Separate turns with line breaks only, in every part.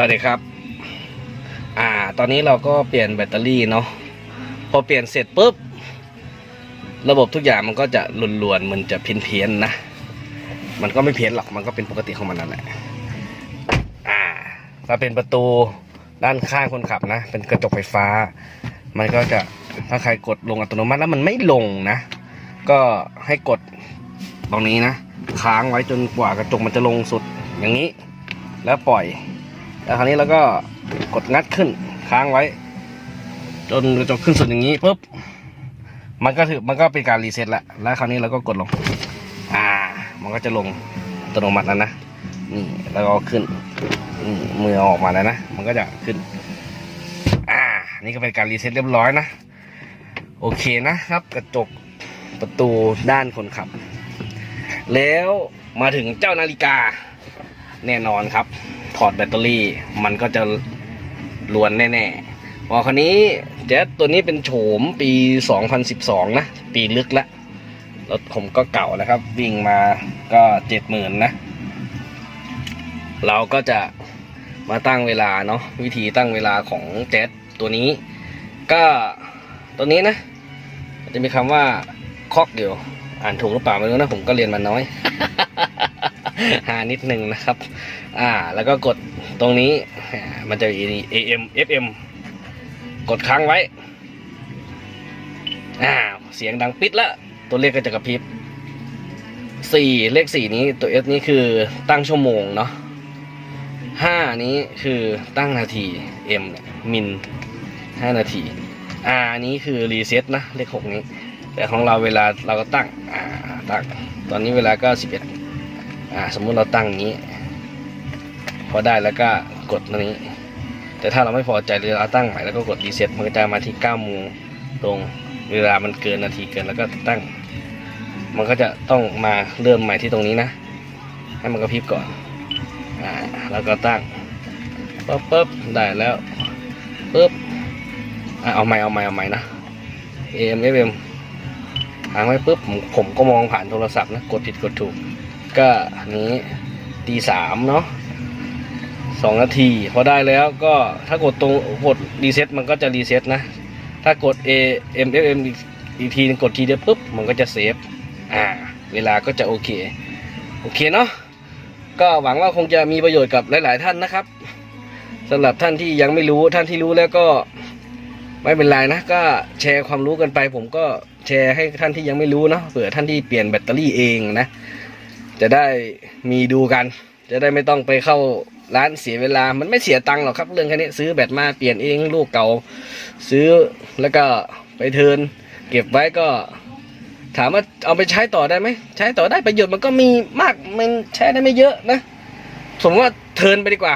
สวัสดีครับ อ่า ตอนนี้เราก็เปลี่ยนแบตเตอรี่เนาะ พอเปลี่ยนเสร็จปุ๊บ ระบบทุกอย่างมันก็จะลวนๆ มันจะเพี้ยนๆนะ มันก็ไม่เพี้ยนหรอก มันก็เป็นปกติของมันนั่นแหละ อ่า ถ้าเป็นประตูด้านข้างคนขับนะ เป็นกระจกไฟฟ้า มันก็จะ ถ้าใครกดลงอัตโนมัติแล้วมันไม่ลงนะ ก็ให้กดตรงนี้นะ ค้างไว้จนกว่ากระจกมันจะลงสุด อย่างนี้ แล้วปล่อย แล้วคราวนี้เราก็กดงัดขึ้นค้างไว้ จนกระจกขึ้นสุดอย่างนี้ปุ๊บมันก็ถือมันก็เป็นการรีเซ็ตละแล้วคราวนี้เราก็กดลง อ่า มันก็จะลงอัตโนมัติแล้วนะนี่แล้วก็เอาขึ้นนี่มือออกมาแล้วนะมันก็จะขึ้น อ่า นี่ก็เป็นการรีเซ็ตเรียบร้อยนะโอเคนะครับ กระจกประตูด้านคนขับ แล้วมาถึงเจ้านาฬิกาแน่นอนครับ ถอดแบตเตอรี่ มันก็จะลวนแน่ๆพอคราวนี้เจ็ตตัวนี้เป็นโฉมปี 2012 นะ ปีลึกละรถผมก็เก่าแล้วครับ วิ่งมาก็เจ็ดหมื่นนะ เราก็จะมาตั้งเวลาเนาะวิธีตั้งเวลาของเจ็ตตัวนี้ ก็ตัวนี้นะ จะมีคำว่าคอกเดียว อ่านถูกหรือเปล่าไม่รู้นะ ผมก็เรียนมาน้อย หานิดหนึ่งนะครับ อ่า แล้วก็กดตรงนี้ มันจะมี AM FM กดค้างไว้ อ่า เสียงดังปิดละ ตัวเลขก็จะกระพริบสี่เลขสี่นี้ตัว S นี้คือตั้งชั่วโมงเนาะห้านี้คือตั้งนาที M เนี่ยมิลห้านาทีอ่านี้คือรีเซ็ตนะ เลขหกนี้ แต่ของเราเวลาเราก็ตั้ง อ่า ตั้ง ตอนนี้เวลาก็สิบเอ็ด อ่าสมมุติเราตั้งนี้ พอได้แล้วก็กดตรงนี้ แต่ถ้าเราไม่พอใจหรือเราตั้งใหม่แล้วก็กดรีเซ็ตมันก็จะมาที่9โมงตรงเวลามันเกินนาทีเกินแล้วก็ตั้ง มันก็จะต้องมาเริ่มใหม่ที่ตรงนี้นะ ให้มันกระพริบก่อนอ่าแล้วก็ตั้งปุ๊บปุ๊บได้แล้วปุ๊บอ่าเอาใหม่เอาใหม่เอาใหม่นะ AM FM หางไว้ปุ๊บผมผมก็มองผ่านโทรศัพท์นะ กดผิดกดถูก ก็นี้ตีสามเนาะสองนาทีพอได้แล้วก็ถ้ากดตรงกดรีเซ็ตมันก็จะรีเซ็ตนะ ถ้ากด A M F M อีกทีกดทีเดียวปุ๊บมันก็จะเซฟอ่าเวลาก็จะโอเค โอเคเนาะก็หวังว่าคงจะมีประโยชน์กับหลาย ๆ ท่านนะครับสำหรับท่านที่ยังไม่รู้ท่านที่รู้แล้วก็ไม่เป็นไรนะก็แชร์ความรู้กันไป ผมก็แชร์ให้ท่านที่ยังไม่รู้เนาะเผื่อท่านที่เปลี่ยนแบตเตอรี่เองนะ จะได้มีดูกัน จะได้ไม่ต้องไปเข้าร้านเสียเวลา มันไม่เสียตังค์หรอกครับ เรื่องแค่นี้ซื้อแบตมาเปลี่ยนเองลูกเก่า ซื้อแล้วก็ไปเทิร์นเก็บไว้ก็ ถามว่าเอาไปใช้ต่อได้ไหมใช้ต่อได้ประโยชน์มันก็มีมากมันใช้ได้ไม่เยอะนะ สมมติว่าเทิร์นไปดีกว่า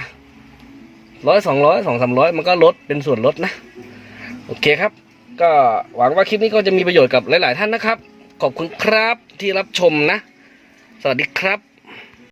ร้อยสองร้อยสองสามร้อยมันก็ลดเป็นส่วนลดนะ โอเคครับ ก็หวังว่าคลิปนี้ก็จะมีประโยชน์กับหลาย ๆ ท่านนะครับ ขอบคุณครับที่รับชมนะ สวัสดีครับ